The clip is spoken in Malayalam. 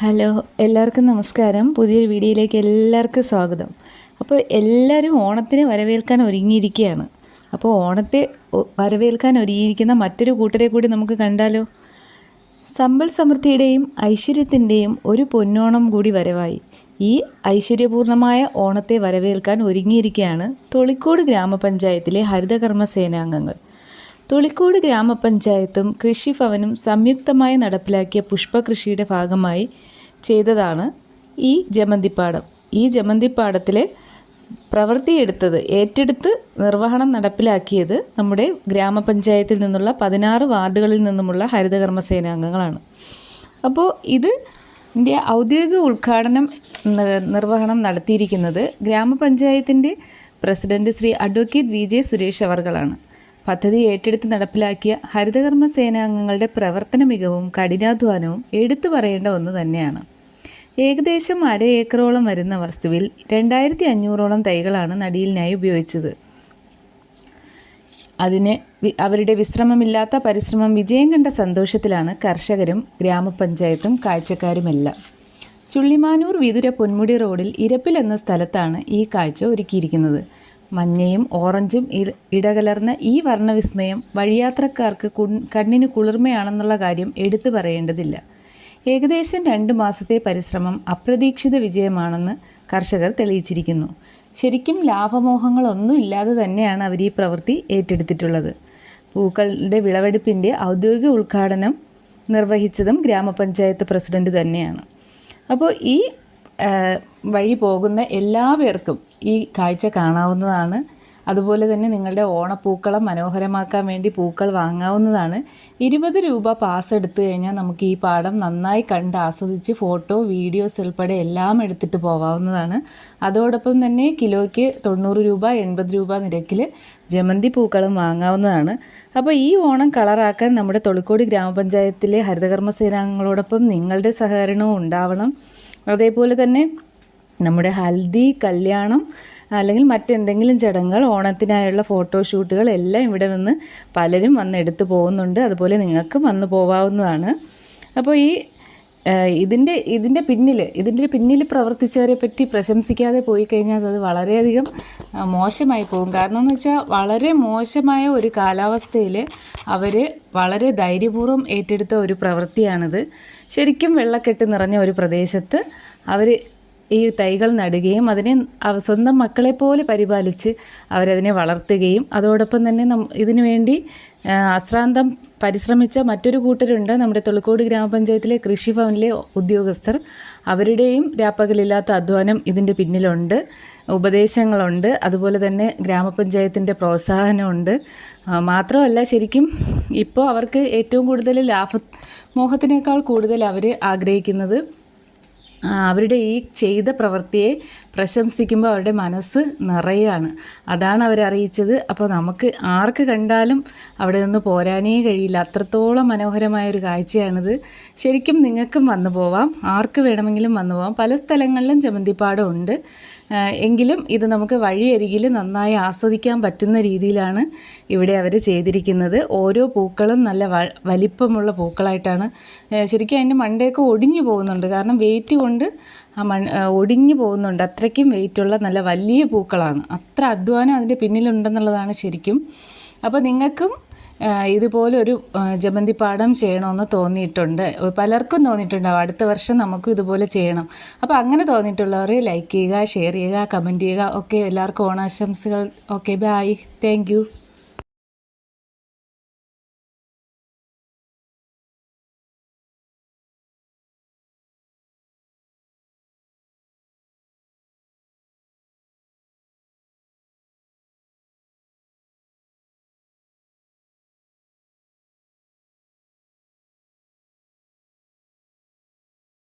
ഹലോ എല്ലാവർക്കും നമസ്കാരം. പുതിയൊരു വീഡിയോയിലേക്ക് എല്ലാവർക്കും സ്വാഗതം. അപ്പോൾ എല്ലാവരും ഓണത്തിന് വരവേൽക്കാൻ ഒരുങ്ങിയിരിക്കുകയാണ്. അപ്പോൾ ഓണത്തെ വരവേൽക്കാൻ ഒരുങ്ങിയിരിക്കുന്ന മറ്റൊരു കൂട്ടരെ കൂടി നമുക്ക് കണ്ടാലോ? സമ്പൽ സമൃദ്ധിയുടെയും ഐശ്വര്യത്തിന്റെയും ഒരു പൊന്നോണം കൂടി വരവായി. ഈ ഐശ്വര്യപൂർണമായ ഓണത്തെ വരവേൽക്കാൻ ഒരുങ്ങിയിരിക്കുകയാണ് തൊളിക്കോട് ഗ്രാമപഞ്ചായത്തിലെ ഹരിതകർമ്മ സേനാംഗങ്ങൾ തൊളിക്കോട് ഗ്രാമപഞ്ചായത്തും കൃഷിഭവനും സംയുക്തമായി നടപ്പിലാക്കിയ പുഷ്പകൃഷിയുടെ ഭാഗമായി ചെയ്തതാണ് ഈ ജമന്തിപ്പാടം. ഈ ജമന്തിപ്പാടത്തിലെ പ്രവൃത്തിയെടുത്തത് ഏറ്റെടുത്ത് നിർവഹണം നടപ്പിലാക്കിയത് നമ്മുടെ ഗ്രാമപഞ്ചായത്തിൽ നിന്നുള്ള പതിനാറ് വാർഡുകളിൽ നിന്നുമുള്ള ഹരിതകർമ്മസേനാംഗങ്ങളാണ്. അപ്പോൾ ഇത് ഇതിന്റെ ഔദ്യോഗിക ഉദ്ഘാടനം നിർവഹണം നടത്തിയിരിക്കുന്നത് ഗ്രാമപഞ്ചായത്തിന്റെ president Shri advocate V J Suresh അവർകളാണ്. പദ്ധതി ഏറ്റെടുത്ത് നടപ്പിലാക്കിയ ഹരിതകർമ്മ സേനാംഗങ്ങളുടെ പ്രവർത്തന മികവും കഠിനാധ്വാനവും എടുത്തു പറയേണ്ട ഒന്ന് തന്നെയാണ്. ഏകദേശം അര ഏക്കറോളം വരുന്ന വസ്തുവിൽ രണ്ടായിരത്തി അഞ്ഞൂറോളം തൈകളാണ് നടിയിലിനായി ഉപയോഗിച്ചത്. അതിന് അവരുടെ വിശ്രമമില്ലാത്ത പരിശ്രമം വിജയം കണ്ട സന്തോഷത്തിലാണ് കർഷകരും ഗ്രാമപഞ്ചായത്തും കാഴ്ചക്കാരുമെല്ലാം. ചുള്ളിമാനൂർ വിതുര പൊന്മുടി റോഡിൽ ഇരപ്പിൽ എന്ന സ്ഥലത്താണ് ഈ കാഴ്ച ഒരുക്കിയിരിക്കുന്നത്. മഞ്ഞയും ഓറഞ്ചും ഇടകലർന്ന ഈ വർണവിസ്മയം വഴിയാത്രക്കാർക്ക് കണ്ണിന് കുളിർമയാണെന്നുള്ള കാര്യം എടുത്തു പറയേണ്ടതില്ല. ഏകദേശം രണ്ട് മാസത്തെ പരിശ്രമം അപ്രതീക്ഷിത വിജയമാണെന്ന് കർഷകർ തെളിയിച്ചിരിക്കുന്നു. ശരിക്കും ലാഭമോഹങ്ങളൊന്നും ഇല്ലാതെ തന്നെയാണ് അവർ ഈ പ്രവൃത്തി ഏറ്റെടുത്തിട്ടുള്ളത്. പൂക്കളുടെ വിളവെടുപ്പിന്റെ ഔദ്യോഗിക ഉദ്ഘാടനം നിർവഹിച്ചതും ഗ്രാമപഞ്ചായത്ത് പ്രസിഡന്റ് തന്നെയാണ്. അപ്പോൾ ഈ വഴി പോകുന്ന എല്ലാവർക്കും ഈ കാഴ്ച കാണാവുന്നതാണ്. അതുപോലെ തന്നെ നിങ്ങളുടെ ഓണപ്പൂക്കളം മനോഹരമാക്കാൻ വേണ്ടി പൂക്കൾ വാങ്ങാവുന്നതാണ്. ഇരുപത് രൂപ പാസ് എടുത്തു കഴിഞ്ഞാൽ നമുക്ക് ഈ പാടം നന്നായി കണ്ട് ആസ്വദിച്ച് ഫോട്ടോ വീഡിയോസ് ഉൾപ്പെടെ എല്ലാം എടുത്തിട്ട് പോകാവുന്നതാണ് അതോടൊപ്പം തന്നെ കിലോയ്ക്ക് തൊണ്ണൂറ് രൂപ എൺപത് രൂപ നിരക്കിൽ ജമന്തി പൂക്കളും വാങ്ങാവുന്നതാണ്. അപ്പോൾ ഈ ഓണം കളറാക്കാൻ നമ്മുടെ തൊളിക്കോട് ഗ്രാമപഞ്ചായത്തിലെ ഹരിതകർമ്മ സേനാംഗങ്ങളോടൊപ്പം നിങ്ങളുടെ സഹകരണവും ഉണ്ടാവണം. അതേപോലെ തന്നെ നമ്മുടെ ഹൽദി കല്യാണം അല്ലെങ്കിൽ മറ്റെന്തെങ്കിലും ചടങ്ങുകൾ ഓണത്തിനായുള്ള ഫോട്ടോഷൂട്ടുകൾ എല്ലാം ഇവിടെ വന്ന് പലരും വന്ന് എടുത്തു പോകുന്നുണ്ട്. അതുപോലെ നിങ്ങൾക്കും വന്ന് പോവാവുന്നതാണ്. അപ്പോൾ ഈ ഇതിന്റെ ഇതിന്റെ പിന്നിൽ ഇതിന്റെ പിന്നിൽ പ്രവർത്തിച്ചവരെ പറ്റി പ്രശംസിക്കാതെ പോയി കഴിഞ്ഞാൽ അത് വളരെയധികം മോശമായി പോകും. കാരണം എന്ന് വെച്ചാൽ വളരെ മോശമായ ഒരു കാലാവസ്ഥയിൽ അവർ വളരെ ധൈര്യപൂർവം ഏറ്റെടുത്ത ഒരു പ്രവൃത്തിയാണിത്. ശരിക്കും വെള്ളക്കെട്ട് നിറഞ്ഞ ഒരു പ്രദേശത്ത് അവർ ഈ തൈകൾ നടുകയും അതിനെ സ്വന്തം മക്കളെ പോലെ പരിപാലിച്ച് അവരതിനെ വളർത്തുകയും അതോടൊപ്പം തന്നെ നം ഇതിനു വേണ്ടി അശ്രാന്തം പരിശ്രമിച്ച മറ്റൊരു കൂട്ടരുണ്ട് നമ്മുടെ തൊളിക്കോട് ഗ്രാമപഞ്ചായത്തിലെ കൃഷി കൃഷിഭവനിലെ ഉദ്യോഗസ്ഥർ. അവരുടെയും രാപ്പകലില്ലാത്ത അധ്വാനം ഇതിന്റെ പിന്നിലുണ്ട്. ഉപദേശങ്ങളുണ്ട്. അതുപോലെ തന്നെ ഗ്രാമപഞ്ചായത്തിന്റെ പ്രോത്സാഹനമുണ്ട്. മാത്രമല്ല ശരിക്കും ഇപ്പോൾ അവർക്ക് ഏറ്റവും കൂടുതൽ ലാഭ മോഹത്തിനേക്കാൾ കൂടുതൽ അവർ ആഗ്രഹിക്കുന്നത് അവരുടെ ഈ ചെയ്ത പ്രവൃത്തിയെ പ്രശംസിക്കുമ്പോൾ അവരുടെ മനസ്സ് നിറയുകയാണ് അതാണ് അവരറിയിച്ചത് അപ്പോൾ നമുക്ക് ആർക്ക് കണ്ടാലും അവിടെ നിന്ന് പോരാനേ കഴിയില്ല. അത്രത്തോളം മനോഹരമായ ഒരു കാഴ്ചയാണിത്. ശരിക്കും നിങ്ങൾക്കും വന്നു പോവാം. ആർക്ക് വേണമെങ്കിലും വന്നു പോവാം. പല സ്ഥലങ്ങളിലും ജമന്തിപ്പാടം ഉണ്ട്. എങ്കിലും ഇത് നമുക്ക് വഴിയരികിൽ നന്നായി ആസ്വദിക്കാൻ പറ്റുന്ന രീതിയിലാണ് ഇവിടെ അവർ ചെയ്തിരിക്കുന്നത്. ഓരോ പൂക്കളും നല്ല വലിപ്പമുള്ള പൂക്കളായിട്ടാണ്. ശരിക്കും അതിന്റെ മണ്ടയൊക്കെ ഒടിഞ്ഞു പോകുന്നുണ്ട്. കാരണം വെയിറ്റ് കൊണ്ട് ആ മൺ ഒടിഞ്ഞു പോകുന്നുണ്ട്. അത്രയ്ക്കും വെയിറ്റുള്ള നല്ല വലിയ പൂക്കളാണ്. അത്ര അധ്വാനം അതിന്റെ പിന്നിലുണ്ടെന്നുള്ളതാണ് ശരിക്കും. അപ്പോൾ നിങ്ങൾക്കും ഇതുപോലെ ഒരു ജമന്തി ജമന്തിപ്പാടം ചെയ്യണമെന്ന് തോന്നിയിട്ടുണ്ട്. പലർക്കും തോന്നിയിട്ടുണ്ടാവും. അടുത്ത വർഷം നമുക്കും ഇതുപോലെ ചെയ്യണം. അപ്പോൾ അങ്ങനെ തോന്നിയിട്ടുള്ളവർ ലൈക്ക് ചെയ്യുക ഷെയർ ചെയ്യുക കമന്റ് ചെയ്യുക. ഓക്കെ എല്ലാവർക്കും ഓണാശംസകൾ. Okay bye thank